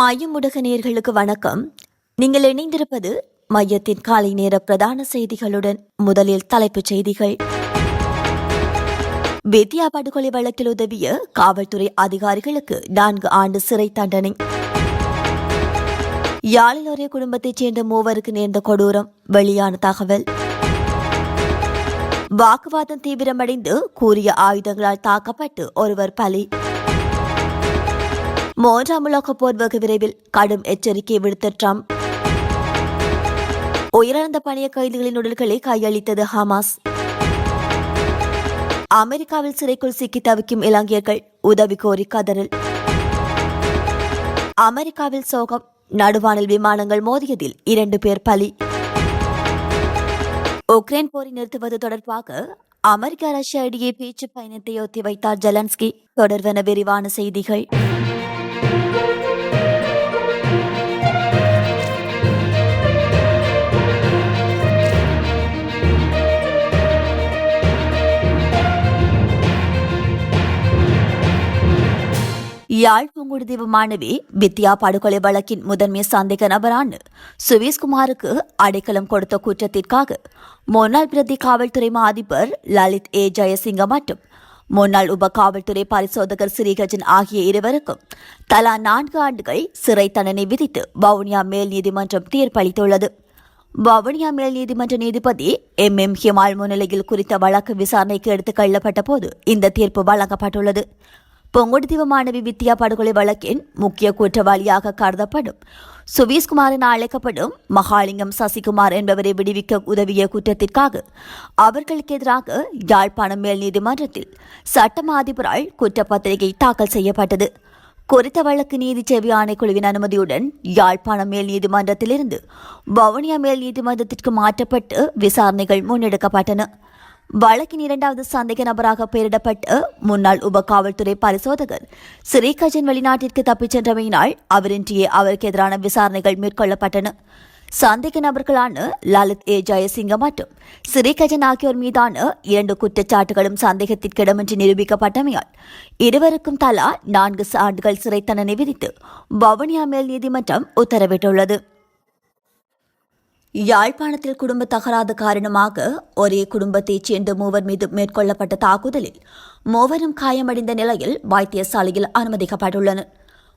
மையம் நேர்களுக்கு வணக்கம். நீங்கள் இணைந்திருப்பது மையத்தின் காலை நேர பிரதான செய்திகளுடன் முதலில் தலைப்புச் செய்திகள். வித்யா படுகொலை வழக்கில் உதவிய காவல்துறை அதிகாரிகளுக்கு நான்கு ஆண்டு சிறை தண்டனை. யாழில் ஒரே குடும்பத்தைச் சேர்ந்த மூவருக்கு நேர்ந்த கொடூரம் வெளியான தகவல். வாக்குவாதம் தீவிரமடைந்து கூறிய ஆயுதங்களால் தாக்கப்பட்டு ஒருவர் பலி. மூன்றாம் உலக போர் வெகு விரைவில் கடும் எச்சரிக்கை விடுத்த ட்ரம்ப். உயிரிழந்த பணிய கைதிகளின் உடல்களை கையளித்தது ஹமாஸ். அமெரிக்காவில் சிறைக்குள் சிக்கி தவிக்கும் இலங்கையர்கள் உதவி கோரி கதறல். அமெரிக்காவில் சோகம் நடுவானில் விமானங்கள் மோதியதில் இரண்டு பேர் பலி. உக்ரைன் போரை நிறுத்துவது தொடர்பாக அமெரிக்கா ரஷ்யா இடையே பேச்சு பயணத்தை ஒத்திவைத்தார் ஜெலன்ஸ்கி. தொடர்வென விரிவான செய்திகள். யாழ் புங்குடுதீவு மாணவி வித்யா படுகொலை வழக்கின் முதன்மை சந்தேக நபரான சுவேஷ்குமாருக்கு அடைக்கலம் கொடுத்த குற்றத்திற்காக முன்னாள் பிரதி காவல்துறை மா அதிபர் லலித் ஏ. ஜெயசிங்க மற்றும் முன்னாள் உப காவல்துறை பரிசோதகர் ஸ்ரீகஜன் ஆகிய இருவருக்கும் தலா நான்கு ஆண்டுகள் சிறை தண்டனை விதித்து வவுனியா மேல் நீதிமன்றம் தீர்ப்பளித்துள்ளது. வவுனியா மேல் நீதிமன்ற நீதிபதி எம். எம். ஹிமால் முன்னிலையில் குறித்த வழக்கு விசாரணைக்கு எடுத்துக் கொள்ளப்பட்ட போது இந்த தீர்ப்பு வழங்கப்பட்டுள்ளது. பொங்குடுதீவு மாணவி வித்யா படுகொலை வழக்கின் முக்கிய குற்றவாளியாக கருதப்படும். சுவீஸ்குமார் என அழைக்கப்படும் மகாலிங்கம் சசிகுமார் என்பவரை விடுவிக்க உதவிய குற்றத்திற்காக அவர்களுக்கு எதிராக யாழ்ப்பாணம் மேல் நீதிமன்றத்தில் சட்டமா அதிபரால் குற்றப்பத்திரிகை தாக்கல் செய்யப்பட்டது. குறித்த வழக்கு நீதி சேவை ஆணைக்குழுவின் அனுமதியுடன் யாழ்ப்பாணம் மேல் நீதிமன்றத்திலிருந்து வவுனியா மேல் நீதிமன்றத்திற்கு மாற்றப்பட்டு விசாரணைகள் முன்னெடுக்கப்பட்டன. வழக்கின் இரண்டாவது சந்தேக நபராக பெயரிடப்பட்ட முன்னாள் உப காவல்துறை பரிசோதகர் ஸ்ரீகஜன் வெளிநாட்டிற்கு தப்பிச் சென்றமையினால் அவரின்றியே அவருக்கு எதிரான விசாரணைகள் மேற்கொள்ளப்பட்டன. சந்தேக நபர்களான லலித் ஏ ஜெயசிங்க மற்றும் ஸ்ரீகஜன் ஆகியோர் மீதான இரண்டு குற்றச்சாட்டுகளும் சந்தேகத்திற்கிடமின்றி நிரூபிக்கப்பட்டமையால் இருவருக்கும் தலா நான்கு ஆண்டுகள் சிறை தண்டனை விதித்து வவுனியா மேல் நீதிமன்றம் உத்தரவிட்டுள்ளது. யாழ்ப்பாணத்தில் குடும்ப தகராறு காரணமாக ஒரே குடும்பத்தைச் சேர்ந்த மூவர் மீது மேற்கொள்ளப்பட்ட தாக்குதலில் மூவரும் காயமடைந்த நிலையில் வைத்தியசாலையில் அனுமதிக்கப்பட்டுள்ளனர்.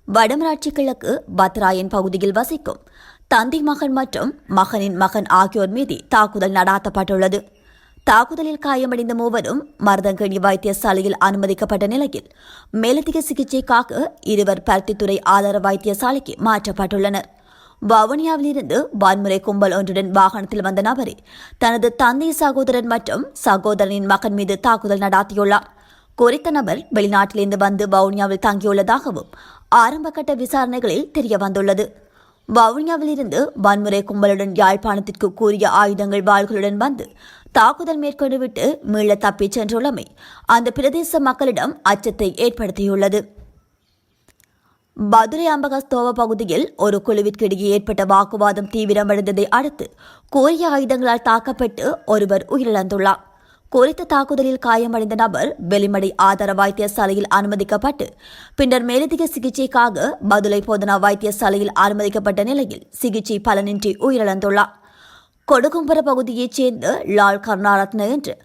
வடமராட்சி கிழக்கு பத்ராயன் பகுதியில் வசிக்கும் தந்தை மகன் மற்றும் மகனின் மகன் ஆகியோர் மீது தாக்குதல் நடாத்தப்பட்டுள்ளது. தாக்குதலில் காயமடைந்த மூவரும் மருதங்கணி வைத்தியசாலையில் அனுமதிக்கப்பட்ட நிலையில் மேலதிக சிகிச்சைக்காக இருவர் பருத்தித்துறை ஆதார வைத்தியசாலைக்கு மாற்றப்பட்டுள்ளனர். வவுனியாவிலிருந்து வான்முறை கும்பல் ஒன்றுடன் வாகனத்தில் வந்த நபரே தனது தந்தை சகோதரன் மற்றும் சகோதரனின் மகன் மீது தாக்குதல் நடாத்தியுள்ளார். குறித்த நபர் வெளிநாட்டிலிருந்து வந்து வவுனியாவில் தங்கியுள்ளதாகவும் ஆரம்பகட்ட விசாரணைகளில் தெரிய வந்துள்ளது வவுனியாவிலிருந்து வன்முறை கும்பலுடன் யாழ்ப்பாணத்திற்கு கூறிய ஆயுதங்கள் வாள்களுடன் வந்து தாக்குதல் மேற்கொண்டுவிட்டு மீள தப்பிச் சென்றுள்ளமை அந்த பிரதேச மக்களிடம் அச்சத்தை ஏற்படுத்தியுள்ளது. மதுரை அம்பகஸ்தோவ பகுதியில் ஒரு குழுவிற்கிடையே ஏற்பட்ட வாக்குவாதம் தீவிரமடைந்ததை அடுத்து கோரிய ஆயுதங்களால் தாக்கப்பட்டு ஒருவர் உயிரிழந்துள்ளார். குறித்த தாக்குதலில் காயமடைந்த நபர் வெளிமடை ஆதார வைத்தியசாலையில் அனுமதிக்கப்பட்டு பின்னர் மேலதிக சிகிச்சைக்காக மதுரை போதனா வைத்தியசாலையில் அனுமதிக்கப்பட்ட நிலையில் சிகிச்சை பலனின்றி உயிரிழந்துள்ளார். கொடுகும்பர பகுதியைச் சேர்ந்த லால் கருணாரத்ன என்று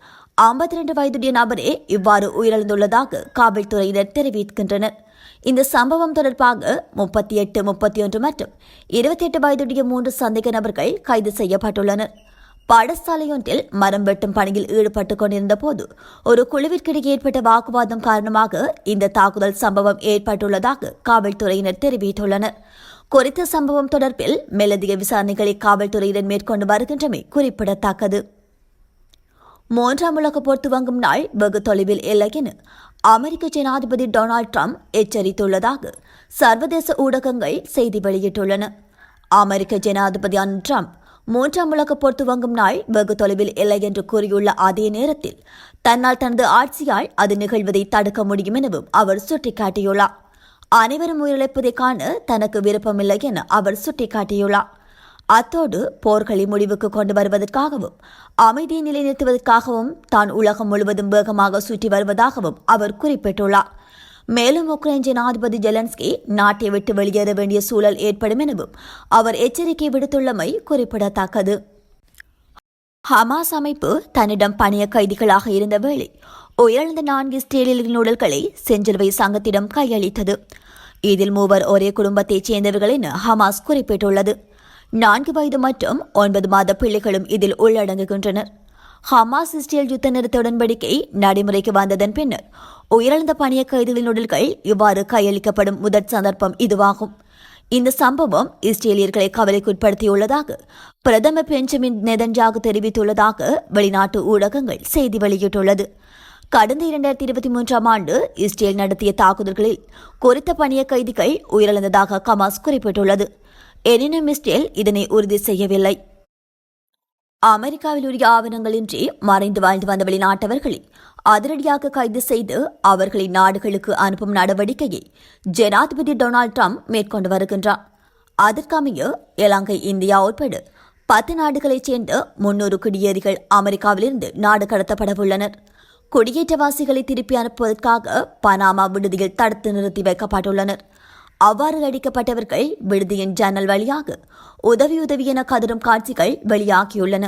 ஐம்பத்தி இரண்டு வயதுடைய நபரே இவ்வாறு உயிரிழந்துள்ளதாக காவல்துறையினர் தெரிவிக்கின்றனர். இந்த சம்பவம் தொடர்பாக முப்பத்தி எட்டு முப்பத்தி ஒன்று மற்றும் இருபத்தி எட்டு வயதுடைய மூன்று சந்தேக நபர்கள் கைது செய்யப்பட்டுள்ளனர். பாடசாலையொன்றில் மரம் வெட்டும் பணியில் ஈடுபட்டுக் கொண்டிருந்த போது ஒரு குழுவிற்கிடையே ஏற்பட்ட வாக்குவாதம் காரணமாக இந்த தாக்குதல் சம்பவம் ஏற்பட்டுள்ளதாக காவல்துறையினர் தெரிவித்துள்ளனர். குறித்த சம்பவம் தொடர்பில் மேலதிக விசாரணைகளை காவல்துறையினர் மேற்கொண்டு வருகின்றமை குறிப்பிடத்தக்கது. மூன்றாம் உலக போர் துவங்கும் நாள் வெகு தொலைவில் இல்லை என அமெரிக்க ஜனாதிபதி டொனால்ட் ட்ரம்ப் எச்சரித்துள்ளதாக சர்வதேச ஊடகங்கள் செய்தி வெளியிட்டுள்ளன. அமெரிக்க ஜனாதிபதியான ட்ரம்ப் மூன்றாம் உலக போர் துவங்கும் நாள் வெகு தொலைவில் இல்லை என்று கூறியுள்ள அதே நேரத்தில் தன்னால் தனது ஆட்சியால் அது நிகழ்வதை தடுக்க முடியும் எனவும் அவர் சுட்டிக்காட்டியுள்ளார். அனைவரும் உயிரிழப்பதை காண தனக்கு விருப்பமில்லை என அவர் சுட்டிக்காட்டியுள்ளார். அத்தோடு போர்களை முடிவுக்கு கொண்டு வருவதற்காகவும் அமைதியை நிலைநிறுத்துவதற்காகவும் தான் உலகம் முழுவதும் வேகமாக சுற்றி வருவதாகவும் அவர் குறிப்பிட்டுள்ளார். மேலும் உக்ரைன் ஜனாதிபதி ஜெலன்ஸ்கி நாட்டை விட்டு வெளியேற வேண்டிய சூழல் ஏற்படும் எனவும் அவர் எச்சரிக்கை விடுத்துள்ளமை குறிப்பிடத்தக்கது. ஹமாஸ் அமைப்பு தன்னிடம் பணிய கைதிகளாக இருந்த வேளை உயர்ந்த நான்கு இஸ்ரேலியர்களின் உடல்களை செஞ்சிலுவை சங்கத்திடம் கையளித்தது. இதில் மூவர் ஒரே குடும்பத்தைச் சேர்ந்தவர்கள் என ஹமாஸ் குறிப்பிட்டுள்ளது. நான்கு வயது மற்றும் ஒன்பது மாத பிள்ளைகளும் இதில் உள்ளடங்குகின்றனர். ஹமாஸ் இஸ்ரேல் யுத்த நிறுத்த உடன்படிக்கை நடைமுறைக்கு வந்ததன் பின்னர் உயிரிழந்த பணிய கைதிகளின் உடல்கள் இவ்வாறு கையளிக்கப்படும் முதற் சந்தர்ப்பம் இதுவாகும். இந்த சம்பவம் இஸ்ரேலியர்களை கவலைக்குட்படுத்தியுள்ளதாக பிரதமர் பெஞ்சமின் நெதன்ஜாகு தெரிவித்துள்ளதாக வெளிநாட்டு ஊடகங்கள் செய்தி வெளியிட்டுள்ளது. கடந்த இரண்டாயிரத்தி இருபத்தி மூன்றாம் ஆண்டு இஸ்ரேல் நடத்திய தாக்குதல்களில் குறித்த பணிய கைதிகள் உயிரிழந்ததாக கமாஸ் குறிப்பிட்டுள்ளது. எனினும் இஸ்ரேல் இதனை உறுதி செய்யவில்லை. அமெரிக்காவில் உரிய ஆவணங்களின்றி மறைந்து வாழ்ந்து வந்த வெளிநாட்டவர்களை அதிரடியாக கைது செய்து அவர்களை நாடுகளுக்கு அனுப்பும் நடவடிக்கையை ஜனாதிபதி டொனால்டு ட்ரம்ப் மேற்கொண்டு வருகின்றார். அதற்கமைய இலங்கை இந்தியா உட்பட பத்து நாடுகளைச் சேர்ந்த முன்னூறு குடியேறிகள் அமெரிக்காவிலிருந்து நாடு கடத்தப்படவுள்ளனர். குடியேற்றவாசிகளை திருப்பி அனுப்புவதற்காக பனாமா விடுதியில் தடுத்து நிறுத்தி வைக்கப்பட்டுள்ளனர். அவ்வாறு அடிக்கப்பட்டவர்கள் விடுதியின் ஜன்னல் வழியாக உதவி உதவி என கதறும் காட்சிகள் வெளியாகியுள்ளன.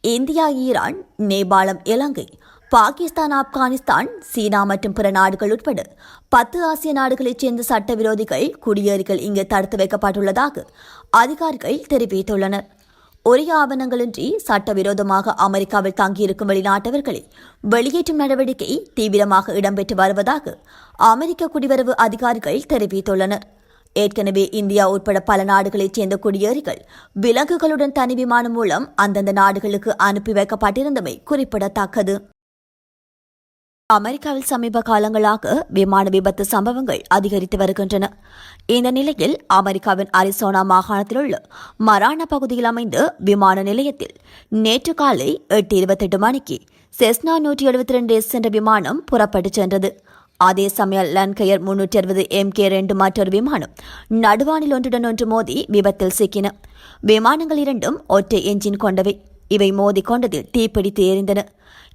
இந்தியா ஈரான் நேபாளம் இலங்கை பாகிஸ்தான் ஆப்கானிஸ்தான் சீனா மற்றும் பிற நாடுகள் உட்பட பத்து ஆசிய நாடுகளைச் சேர்ந்த சட்டவிரோதிகள் குடியேறிகள் இங்கு தடுத்து வைக்கப்பட்டுள்ளதாக அதிகாரிகள் தெரிவித்துள்ளனர். உரிய ஆவணங்களின்றி சட்டவிரோதமாக அமெரிக்காவில் தங்கியிருக்கும் வெளிநாட்டவர்களை வெளியேற்றும் நடவடிக்கை தீவிரமாக இடம்பெற்று வருவதாக அமெரிக்க குடிவரவு அதிகாரிகள் தெரிவித்துள்ளனர். ஏற்கனவே இந்தியா உட்பட பல நாடுகளைச் சேர்ந்த குடியேறிகள் விலங்குகளுடன் தனி விமானம் மூலம் அந்தந்த நாடுகளுக்கு அனுப்பி வைக்கப்பட்டிருந்தமை குறிப்பிடத்தக்கது. அமெரிக்காவில் சமீப காலங்களாக விமான விபத்து சம்பவங்கள் அதிகரித்து வருகின்றன. இந்த நிலையில் அமெரிக்காவின் அரிசோனா மாகாணத்தில் உள்ள மரானா பகுதியில் அமைந்த விமான நிலையத்தில் நேற்று காலை எட்டு இருபத்தெட்டு மணிக்கு செஸ்னா நூற்றி எழுபத்தி ரெண்டு எஸ் என்ற விமானம் புறப்பட்டுச் சென்றது. அதே சமயம் லன்கயர் முன்னூற்றி அறுபது எம் கே ரெண்டு மற்றொரு விமானம் நடுவானில் ஒன்றுடன் ஒன்று மோதி விபத்தில் சிக்கின. விமானங்கள் இரண்டும் ஒற்றை என்ஜின் கொண்டவை. இவை மோதிக்கொண்டதில் தீப்பிடித்து எரிந்தன.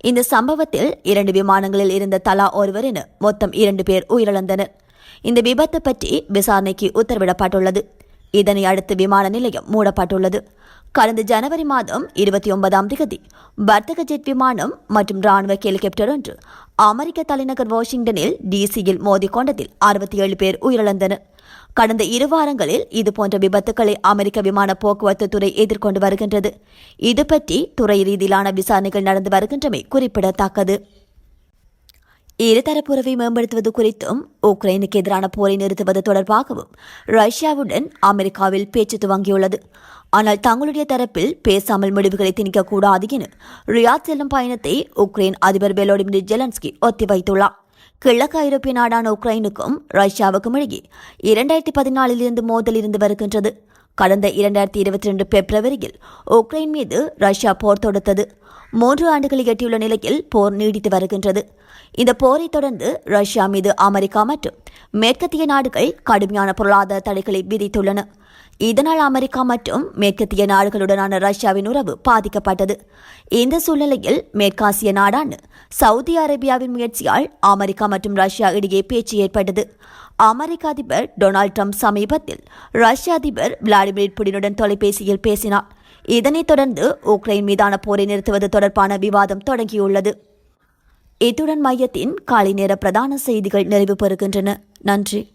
இந்த சம்பவத்தில் இரண்டு விமானங்களில் இருந்த தலா ஒருவர் என மொத்தம் இரண்டு பேர் உயிரிழந்தனர். இந்த விபத்து பற்றி விசாரணைக்கு உத்தரவிடப்பட்டுள்ளது. இதனை அடுத்து விமான நிலையம் மூடப்பட்டுள்ளது. கடந்த ஜனவரி மாதம் இருபத்தி ஒன்பதாம் தேதி வர்த்தக ஜெட் விமானம் மற்றும் ராணுவ ஹெலிகாப்டர் ஒன்று அமெரிக்க தலைநகர் வாஷிங்டனில் டிசியில் மோதிக்கொண்டதில் அறுபத்தி ஏழு பேர் உயிரிழந்தனர். கடந்த இரு வாரங்களில் இதுபோன்ற விபத்துக்களை அமெரிக்க விமான போக்குவரத்து துறை எதிர்கொண்டு வருகின்றது. இது பற்றி துறை ரீதியிலான விசாரணைகள் நடந்து வருகின்றமை குறிப்பிடத்தக்கது. இருதரப்புறவை மேம்படுத்துவது குறித்தும் உக்ரைனுக்கு எதிரான போரை நிறுத்துவது தொடர்பாகவும் ரஷ்யாவுடன் அமெரிக்காவில் பேச்சு துவங்கியுள்ளது. ஆனால் தங்களுடைய தரப்பில் பேசாமல் முடிவுகளை திணிக்கக்கூடாது என ரியாத் செல்லும் பயணத்தை உக்ரைன் அதிபர் பெலோடிமிர் ஜெலன்ஸ்கி ஒத்திவைத்துள்ளார். கிழக்கு ஐரோப்பிய நாடான உக்ரைனுக்கும் ரஷ்யாவுக்கும் இடையே இரண்டாயிரத்தி பதினாலில் இருந்து மோதல் இருந்து வருகின்றது. கடந்த இரண்டாயிரத்தி இருபத்தி ரெண்டு பிப்ரவரியில் உக்ரைன் மீது ரஷ்யா போர் தொடுத்தது. மூன்று ஆண்டுகளை எட்டியுள்ள நிலையில் போர் நீடித்து வருகின்றது. இந்த போரை தொடர்ந்து ரஷ்யா மீது அமெரிக்கா மற்றும் மேற்கத்திய நாடுகள் கடுமையான பொருளாதார தடைகளை விதித்துள்ளன. இதனால் அமெரிக்கா மற்றும் மேற்கத்திய நாடுகளுடனான ரஷ்யாவின் உறவு பாதிக்கப்பட்டது. இந்த சூழ்நிலையில் மேற்காசிய நாடான சவுதி அரேபியாவின் முயற்சியால் அமெரிக்கா மற்றும் ரஷ்யா இடையே பேச்சு ஏற்பட்டது. அமெரிக்க அதிபர் டொனால்டு ட்ரம்ப் சமீபத்தில் ரஷ்ய அதிபர் விளாடிமிர் புடினுடன் தொலைபேசியில் பேசினார். இதனைத் தொடர்ந்து உக்ரைன் மீதான போரை நிறுத்துவது தொடர்பான விவாதம் தொடங்கியுள்ளது. இத்துடன் மையத்தின் காலை நேர பிரதான செய்திகள் நிறைவு பெறுகின்றன. நன்றி.